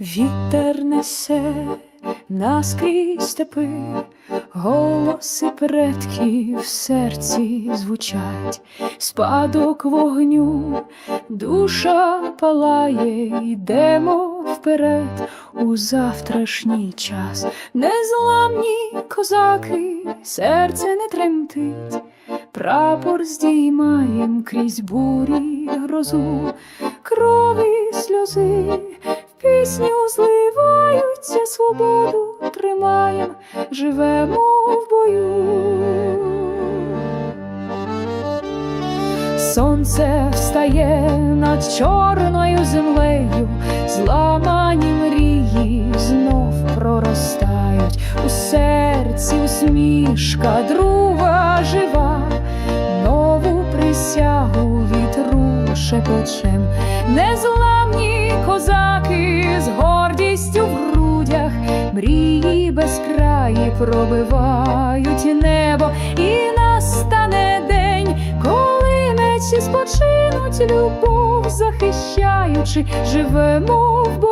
Вітер несе наскрізь степи, голоси предків в серці звучать, спадок вогню, душа палає, йдемо вперед у завтрашній час. Незламні козаки, серце не тремтить, прапор здіймаєм крізь бурі грозу, крові сльози, в пісню зливаються, свободу тримаєм, живемо в бою. Сонце встає над чорною землею, зламані мрії знов проростають у серці усмішка, друга жива, нову присягу шепочем, незламні козаки з гордістю в грудях, мрії безкраї пробивають небо, і настане день, коли мечі спочинуть любов, захищаючи, живемо в.